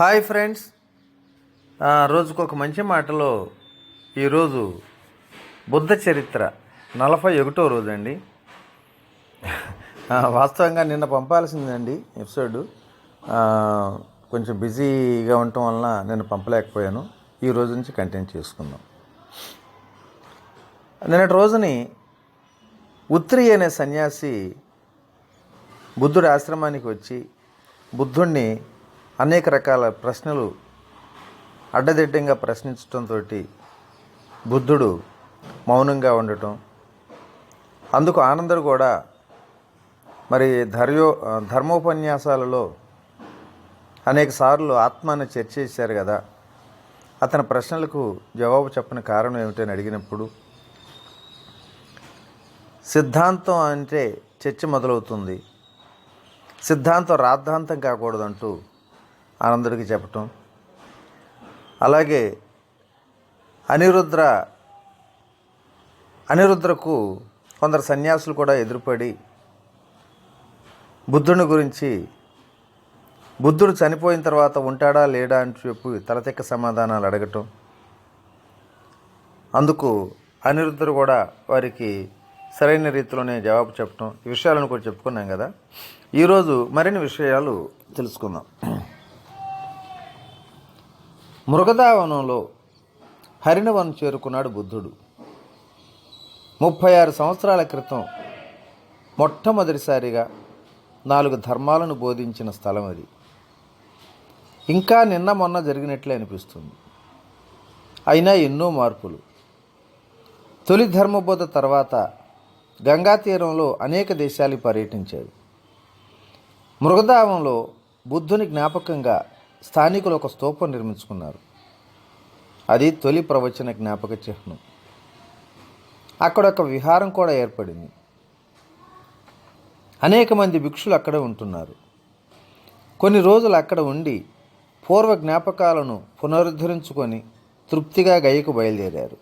Hi friends. రోజుకొక రోజుకు ఒక మంచి మాటలో ఈరోజు బుద్ధ చరిత్ర నలభై ఒకటో రోజు అండి వాస్తవంగా నిన్న పంపాల్సిందండి ఎపిసోడ్. కొంచెం బిజీగా ఉండటం వలన నేను పంపలేకపోయాను. ఈ రోజు నుంచి కంటిన్యూ చేసుకుందాం. నిన్నటి రోజుని ఉత్రి అనే సన్యాసి బుద్ధుడి ఆశ్రమానికి వచ్చి బుద్ధుణ్ణి అనేక రకాల ప్రశ్నలు అడ్డదిడ్డంగా ప్రశ్నించడంతో బుద్ధుడు మౌనంగా ఉండటం. అందుకు ఆనందరు కూడా మరి ధర్యో ధర్మోపన్యాసాలలో అనేక సార్లు ఆత్మాన్ని చర్చ చేశారు కదా. అతని ప్రశ్నలకు జవాబు చెప్పని కారణం ఏమిటని అడిగినప్పుడు సిద్ధాంతం అంటే చర్చ మొదలవుతుంది. సిద్ధాంతం రాద్ధాంతం కాకూడదంటూ ఆనందుడికి చెప్పటం. అలాగే అనిరుద్ర అనిరుద్రకు కొందరు సన్యాసులు కూడా ఎదురుపడి బుద్ధుని గురించి బుద్ధుడు చనిపోయిన తర్వాత ఉంటాడా లేడా అని చెప్పి తలతెక్క సమాధానాలు అడగటం. అందుకు అనిరుద్ధుడు కూడా వారికి సరైన రీతిలోనే జవాబు చెప్పటం. ఈ విషయాలను కూడా చెప్పుకున్నాం కదా. ఈరోజు మరిన్ని విషయాలు తెలుసుకుందాం. మృగదావనంలో హరిణవనం చేరుకున్నాడు బుద్ధుడు. ముప్పై ఆరు సంవత్సరాల క్రితం మొట్టమొదటిసారిగా నాలుగు ధర్మాలను బోధించిన స్థలం అది. ఇంకా నిన్న మొన్న జరిగినట్లే అనిపిస్తుంది. అయినా ఎన్నో మార్పులు. తొలి ధర్మబోధ తర్వాత గంగా తీరంలో అనేక దేశాలు పర్యటించాడు మృగదావంలో బుద్ధుని జ్ఞాపకంగా స్థానికులు ఒక స్తూపం నిర్మించుకున్నారు. అది తొలి ప్రవచన జ్ఞాపక చిహ్నం. అక్కడ ఒక విహారం కూడా ఏర్పడింది. అనేక మంది భిక్షులు అక్కడే ఉంటున్నారు. కొన్ని రోజులు అక్కడ ఉండి పూర్వ జ్ఞాపకాలను పునరుద్ధరించుకొని తృప్తిగా గయ్యకు బయలుదేరారు.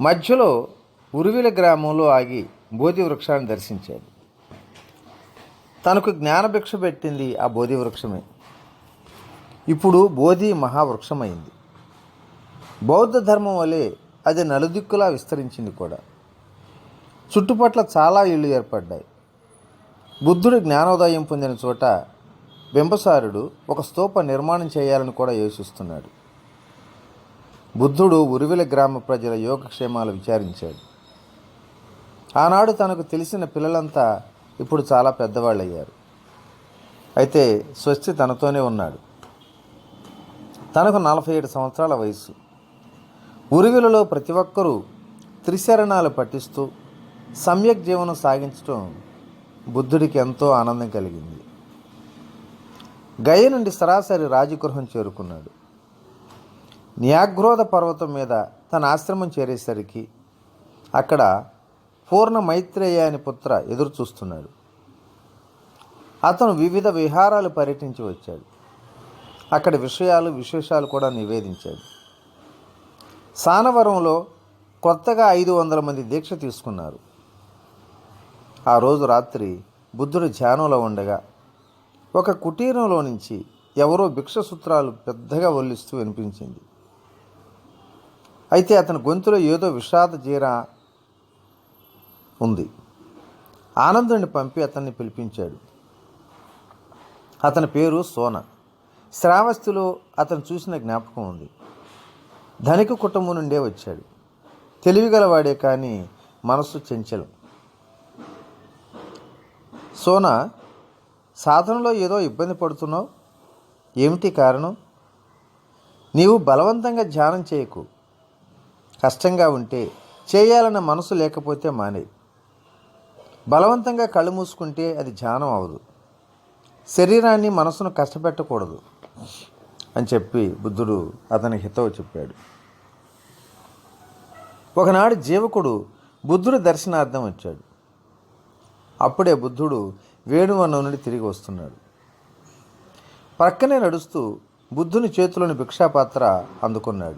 మధ్యలో ఉరువిల గ్రామంలో ఆగి బోధి వృక్షాన్ని దర్శించాడు తనకు జ్ఞానభిక్ష పెట్టింది ఆ బోధి వృక్షమే. ఇప్పుడు బోధి మహావృక్షమైంది. బౌద్ధ ధర్మం వలె అది నలుదిక్కులా విస్తరించింది కూడా. చుట్టుపట్ల చాలా ఇళ్ళు ఏర్పడ్డాయి. బుద్ధుడు జ్ఞానోదయం పొందిన చోట బింబసారుడు ఒక స్తూప నిర్మాణం చేయాలని కూడా యోచిస్తున్నాడు బుద్ధుడు ఉరివిల గ్రామ ప్రజల యోగక్షేమాలు విచారించాడు. ఆనాడు తనకు తెలిసిన పిల్లలంతా ఇప్పుడు చాలా పెద్దవాళ్ళయ్యారు. అయితే స్వస్తి తనతోనే ఉన్నాడు. తనకు నలభై ఏడు సంవత్సరాల వయసు ఉరివిలలో ప్రతి ఒక్కరూ త్రిశరణాలు పఠిస్తూ సమ్యక్ జీవనం సాగించడం బుద్ధుడికి ఎంతో ఆనందం కలిగింది. గయ నుండి సరాసరి రాజగృహం చేరుకున్నాడు. న్యాగ్రోధ పర్వతం మీద తన ఆశ్రమం చేరేసరికి అక్కడ పూర్ణ మైత్రేయ అని పుత్ర ఎదురు చూస్తున్నాడు అతను వివిధ విహారాలు పర్యటించి వచ్చాడు. అక్కడ విషయాలు విశేషాలు కూడా నివేదించాడు. సానవరంలో కొత్తగా ఐదు వందల మంది దీక్ష తీసుకున్నారు. ఆ రోజు రాత్రి బుద్ధుడు ధ్యానంలో ఉండగా ఒక కుటీరంలో నుంచి ఎవరో భిక్ష సూత్రాలు పెద్దగా ఒల్లిస్తూ వినిపించింది. అయితే అతని గొంతులో ఏదో విషాద జీర ఉంది. ఆనందుని పంపి అతన్ని పిలిపించాడు. అతని పేరు సోన. శ్రావస్తిలో అతను చూసిన జ్ఞాపకం ఉంది. ధనిక కుటుంబం నుండే వచ్చాడు. తెలివిగలవాడే కానీ మనస్సు చెంచలం. సోనా సాధనలో ఏదో ఇబ్బంది పడుతున్నావు? ఏమిటి కారణం? నీవు బలవంతంగా ధ్యానం చేయకు. కష్టంగా ఉంటే చేయాలన్న మనసు లేకపోతే మానే బలవంతంగా కళ్ళు మూసుకుంటే అది ధ్యానం అవదు. శరీరాన్ని మనసును కష్టపెట్టకూడదు. అని చెప్పి బుద్ధుడు అతని హితవు చెప్పాడు. ఒకనాడు జీవకుడు బుద్ధుడి దర్శనార్థం వచ్చాడు. అప్పుడే బుద్ధుడు వేణువన్నం నుండి తిరిగి వస్తున్నాడు. ప్రక్కనే నడుస్తూ బుద్ధుని చేతిలోని భిక్షాపాత్ర అందుకున్నాడు.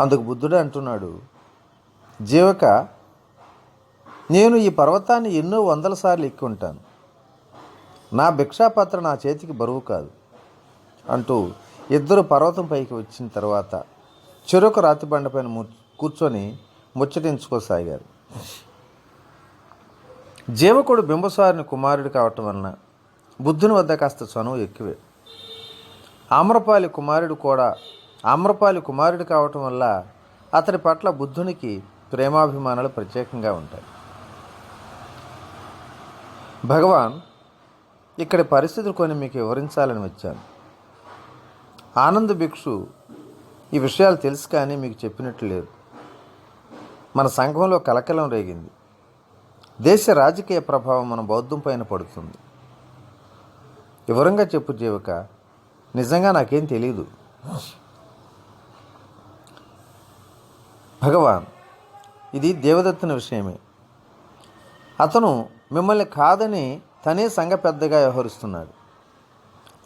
అందుకు బుద్ధుడు అంటున్నాడు జీవక నేను ఈ పర్వతాన్ని ఎన్నో వందల సార్లు ఎక్కి ఉంటాను. నా భిక్షాపాత్ర నా చేతికి బరువు కాదు. అంటూ ఇద్దరు పర్వతం పైకి వచ్చిన తర్వాత చెరొక రాతి బండపైన ము- కూర్చొని ముచ్చటించుకోసాగారు. జీవకుడు బింబసారిని కుమారుడు కావటం వలన బుద్ధుని వద్ద కాస్త చనువు ఎక్కువే. ఆమ్రపాలి కుమారుడు కూడా ఆమ్రపాలి కుమారుడు కావటం వల్ల అతడి పట్ల బుద్ధునికి ప్రేమాభిమానాలు ప్రత్యేకంగా ఉంటాయి. భగవాన్ ఇక్కడి పరిస్థితులు కొన్ని మీకు వివరించాలని వచ్చాను. ఆనంద భిక్షు ఈ విషయాలు తెలుసు కానీ మీకు చెప్పినట్లు లేదు. మన సంఘంలో కలకలం రేగింది. దేశ రాజకీయ ప్రభావం మన బౌద్ధం పైన పడుతుంది. వివరంగా చెప్పు జీవక నిజంగా నాకేం తెలియదు భగవాన్ ఇది దేవదత్తుని విషయమే. అతను మిమ్మల్ని కాదని తనే సంఘ పెద్దగా వ్యవహరిస్తున్నాడు.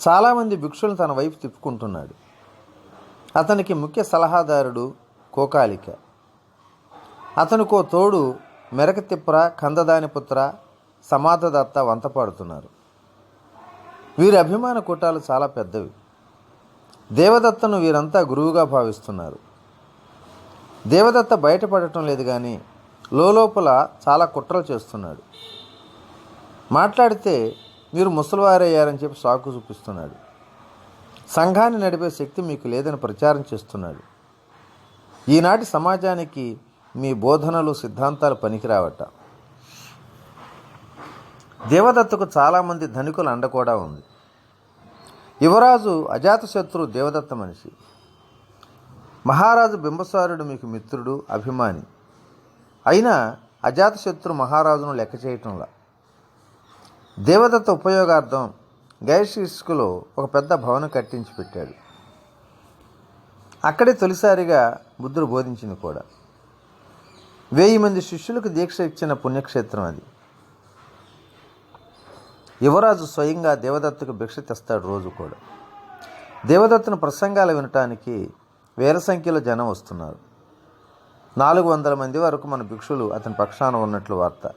చాలామంది భిక్షులను తన వైపు తిప్పుకుంటున్నాడు. అతనికి ముఖ్య సలహాదారుడు కోకాలిక. అతనికో తోడు మెరకతిప్ర కందదానిపుత్ర కందదాని పుత్ర సమాధదత్త వంతపాడుతున్నారు. వీరి అభిమాన కూటాలు చాలా పెద్దవి. దేవదత్తను వీరంతా గురువుగా భావిస్తున్నారు. దేవదత్త బయటపడటం లేదు కానీ లోపల చాలా కుట్రలు చేస్తున్నాడు. మాట్లాడితే మీరు ముసలివారయ్యారని చెప్పి సాకు చూపిస్తున్నాడు. సంఘాన్ని నడిపే శక్తి మీకు లేదని ప్రచారం చేస్తున్నాడు. ఈనాటి సమాజానికి మీ బోధనలు సిద్ధాంతాలు పనికిరావట. దేవదత్తకు చాలామంది ధనికుల అండ కూడా ఉంది. యువరాజు అజాతశత్రు దేవదత్త మనిషి. మహారాజు బింబసారుడు మీకు మిత్రుడు అభిమాని. అయినా అజాతశత్రు మహారాజును లెక్క చేయటంలా. దేవదత్త ఉపయోగార్థం గైషిస్కులో ఒక పెద్ద భవనం కట్టించి పెట్టాడు. అక్కడే తొలిసారిగా బుద్ధుడు బోధించింది కూడా. వెయ్యి మంది శిష్యులకు దీక్ష ఇచ్చిన పుణ్యక్షేత్రం అది. యువరాజు స్వయంగా దేవదత్తుకు భిక్ష తెస్తాడు రోజు కూడా. దేవదత్తును ప్రసంగాలు వినటానికి వేల సంఖ్యలో జనం వస్తున్నారు. నాలుగు వందల మంది వరకు మన భిక్షులు అతని పక్షాన ఉన్నట్లు వార్త.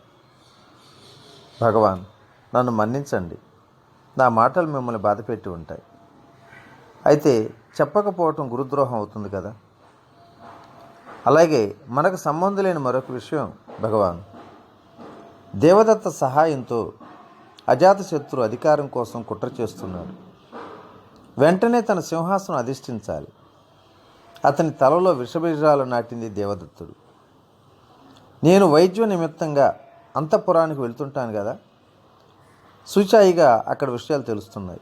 భగవాన్ నన్ను మన్నించండి. నా మాటలు మిమ్మల్ని బాధపెట్టి ఉంటాయి. అయితే చెప్పకపోవటం గురుద్రోహం అవుతుంది కదా? అలాగే మనకు సంబంధం లేని మరొక విషయం భగవాన్. దేవదత్త సహాయంతో అజాతశత్రు అధికారం కోసం కుట్ర చేస్తున్నాడు. వెంటనే తన సింహాసనం అధిష్ఠించాలి. అతని తలలో విషబీజాలు నాటింది దేవదత్తుడు. నేను వైద్య నిమిత్తంగా అంతఃపురానికి వెళ్తుంటాను కదా? సూచాయిగా అక్కడ విషయాలు తెలుస్తున్నాయి.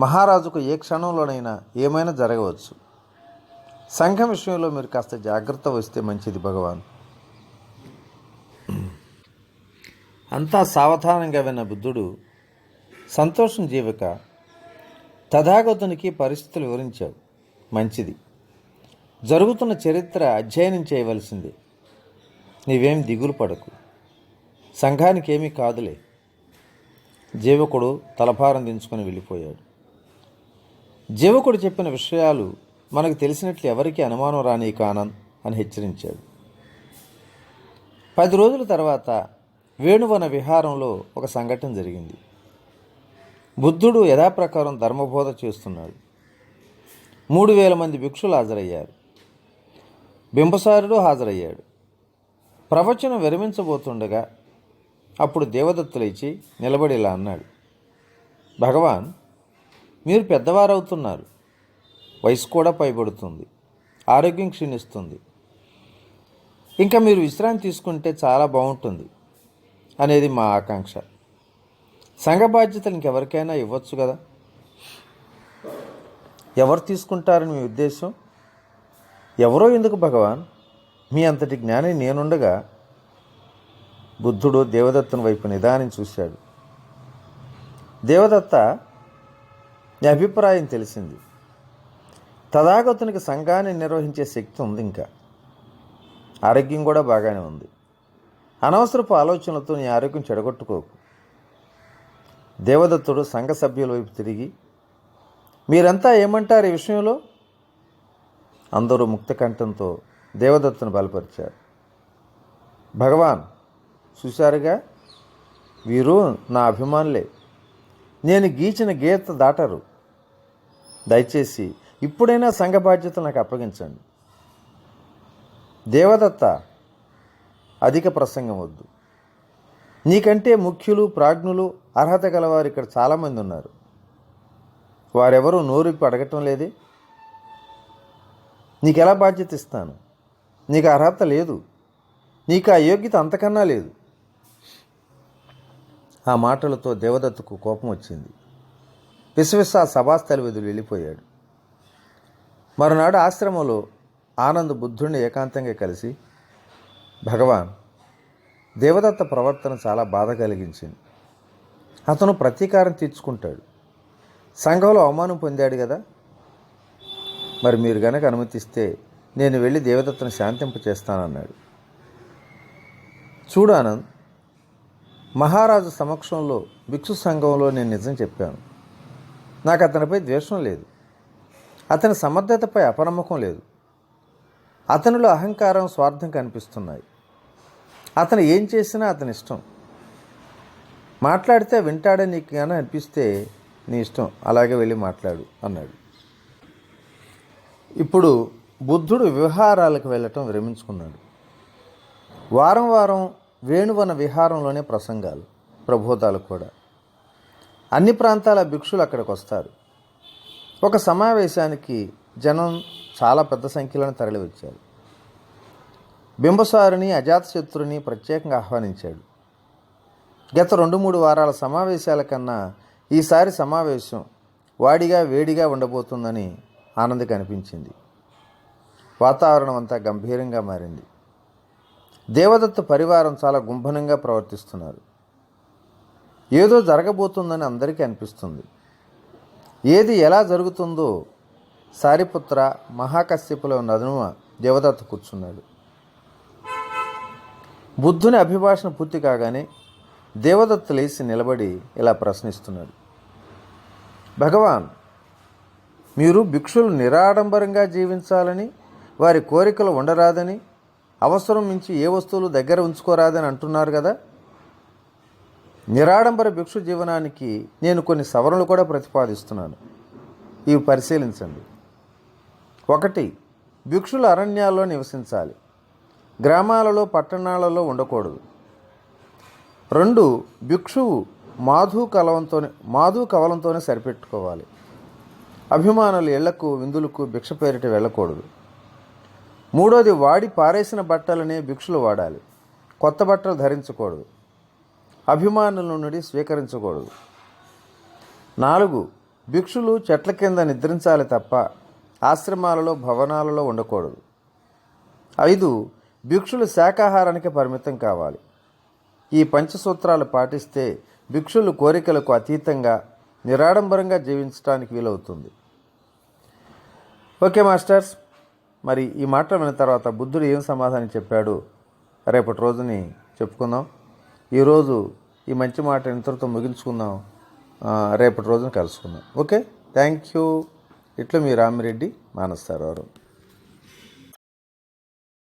మహారాజుకు ఏ క్షణంలోనైనా ఏమైనా జరగవచ్చు. సంఘం విషయంలో మీరు కాస్త జాగ్రత్త వస్తే మంచిది భగవాన్. అంతా సావధానంగా విన్న బుద్ధుడు సంతోషం జీవిక తథాగతునికి పరిస్థితులు వివరించావు మంచిది. జరుగుతున్న చరిత్ర అధ్యయనం చేయవలసింది. నీవేం దిగులు పడకు. సంఘానికి ఏమీ కాదులే. జీవకుడు తలభారం దించుకొని వెళ్ళిపోయాడు. జీవకుడు చెప్పిన విషయాలు మనకు తెలిసినట్లు ఎవరికీ అనుమానం రాని కానన్ అని హెచ్చరించాడు. పది రోజుల తర్వాత వేణువన విహారంలో ఒక సంఘటన జరిగింది. బుద్ధుడు యథాప్రకారం ధర్మబోధ చేస్తున్నాడు. మూడు వేల మంది భిక్షులు హాజరయ్యారు. బింబసారుడు హాజరయ్యాడు. ప్రవచనం విరమించబోతుండగా అప్పుడు దేవదత్తులేచి నిలబడి ఇలా అన్నాడు. భగవాన్ మీరు పెద్దవారవుతున్నారు. వయసు కూడా పైబడుతుంది. ఆరోగ్యం క్షీణిస్తుంది. ఇంకా మీరు విశ్రాంతి తీసుకుంటే చాలా బాగుంటుంది అనేది మా ఆకాంక్ష. సంఘ బాధ్యతలు ఇంకెవరికైనా ఇవ్వచ్చు కదా? ఎవరు తీసుకుంటారని మీ ఉద్దేశం? ఎవరో ఎందుకు భగవాన్? మీ అంతటి జ్ఞాని నేనుండగా బుద్ధుడు దేవదత్తుని వైపు నిదానం చూశాడు. దేవదత్త నీ అభిప్రాయం తెలిసింది. తథాగతునికి సంఘాన్ని నిర్వహించే శక్తి ఉంది ఇంకా. ఆరోగ్యం కూడా బాగానే ఉంది. అనవసరపు ఆలోచనలతో నీ ఆరోగ్యం చెడగొట్టుకోకు. దేవదత్తుడు సంఘ సభ్యుల వైపు తిరిగి మీరంతా ఏమంటారు ఈ విషయంలో? అందరూ ముక్త కంఠంతో దేవదత్తును బలపరిచారు. భగవాన్ చూశారుగా? వీరు నా అభిమానులే. నేను గీచిన గీత దాటరు. దయచేసి ఇప్పుడైనా సంఘ బాధ్యతలు నాకు అప్పగించండి. దేవదత్త అధిక ప్రసంగం వద్దు. నీకంటే ముఖ్యులు ప్రాజ్ఞులు అర్హత గలవారు ఇక్కడ చాలామంది ఉన్నారు. వారెవరూ నోరిప్పి అడగటం లేదే. నీకు ఎలా బాధ్యత ఇస్తాను? నీకు అర్హత లేదు. నీకు ఆ యోగ్యత అంతకన్నా లేదు. ఆ మాటలతో దేవదత్తుకు కోపం వచ్చింది. విశ్వస సభాస్థల సభాస్థలి వెళ్ళిపోయాడు. మరునాడు ఆశ్రమంలో ఆనంద్ బుద్ధుడిని ఏకాంతంగా కలిసి భగవాన్ దేవదత్త ప్రవర్తన చాలా బాధ కలిగించింది. అతను ప్రతీకారం తీర్చుకుంటాడు. సంఘంలో అవమానం పొందాడు కదా. మరి మీరు గనక అనుమతిస్తే నేను వెళ్ళి దేవదత్తను శాంతింప చేస్తానన్నాడు చూడు ఆనంద్ మహారాజు సమక్షంలో భిక్షు సంఘంలో నేను నిజం చెప్పాను. నాకు అతనిపై ద్వేషం లేదు. అతని సమర్థతపై అపనమ్మకం లేదు. అతనిలో అహంకారం స్వార్థం కనిపిస్తున్నాయి. అతను ఏం చేసినా అతని ఇష్టం. మాట్లాడితే వింటాడని నీకు కానీ అనిపిస్తే నీ ఇష్టం. అలాగే వెళ్ళి మాట్లాడు అన్నాడు. ఇప్పుడు బుద్ధుడు విహారాలకు వెళ్ళటం విరమించుకున్నాడు. వారం వారం వేణువన విహారంలోనే ప్రసంగాలు ప్రబోధాలు కూడా. అన్ని ప్రాంతాల భిక్షులు అక్కడికి వస్తారు. ఒక సమావేశానికి జనం చాలా పెద్ద సంఖ్యలో తరలివచ్చారు. బింబసారుని అజాతశత్రుని ప్రత్యేకంగా ఆహ్వానించాడు. గత రెండు మూడు వారాల సమావేశాల కన్నా ఈసారి సమావేశం వాడిగా వేడిగా ఉండబోతుందని ఆనంద్ కనిపించింది వాతావరణం అంతా గంభీరంగా మారింది. దేవదత్త పరివారం చాలా గుంభనంగా ప్రవర్తిస్తున్నారు. ఏదో జరగబోతుందని అందరికీ అనిపిస్తుంది. ఏది ఎలా జరుగుతుందో సారిపుత్ర మహాకశ్యపులో నదుమ దేవదత్త కూర్చున్నాడు. బుద్ధుని అభిభాషణ పూర్తి కాగానే దేవదత్త లేచి నిలబడి ఇలా ప్రశ్నిస్తున్నాడు. భగవాన్ మీరు భిక్షులు నిరాడంబరంగా జీవించాలని వారి కోరికలు ఉండరాదని అవసరం మించి ఏ వస్తువులు దగ్గర ఉంచుకోరాదని అంటున్నారు కదా? నిరాడంబర భిక్షు జీవనానికి నేను కొన్ని సవరణలు కూడా ప్రతిపాదిస్తున్నాను. ఇవి పరిశీలించండి. ఒకటి భిక్షులు అరణ్యాల్లో నివసించాలి. గ్రామాలలో పట్టణాలలో ఉండకూడదు. రెండు భిక్షువు మాధు కలవంతోనే మాధు కవలంతోనే సరిపెట్టుకోవాలి. అభిమానులు ఇళ్ళకు విందులకు భిక్ష పేరిట వెళ్ళకూడదు. మూడోది వాడి పారేసిన బట్టలనే భిక్షులు వాడాలి. కొత్త బట్టలు ధరించకూడదు. అభిమానుల నుండి స్వీకరించకూడదు. నాలుగు భిక్షులు చెట్ల కింద నిద్రించాలి తప్ప ఆశ్రమాలలో భవనాలలో ఉండకూడదు. ఐదు భిక్షులు శాకాహారానికి పరిమితం కావాలి. ఈ పంచసూత్రాలు పాటిస్తే భిక్షులు కోరికలకు అతీతంగా నిరాడంబరంగా జీవించడానికి వీలవుతుంది. ఓకే మాస్టర్స్ మరి ఈ మాటలు విన్న తర్వాత బుద్ధుడు ఏం సమాధానం చెప్పాడు? రేపటి రోజుని చెప్పుకుందాం. ఈరోజు ఈ మంచి మాట ఇంతటితో ముగించుకుందాం. రేపటి రోజున కలుసుకుందాం. ఓకే? Thank you. ఇట్లా మీ రామిరెడ్డి మానస్తారావు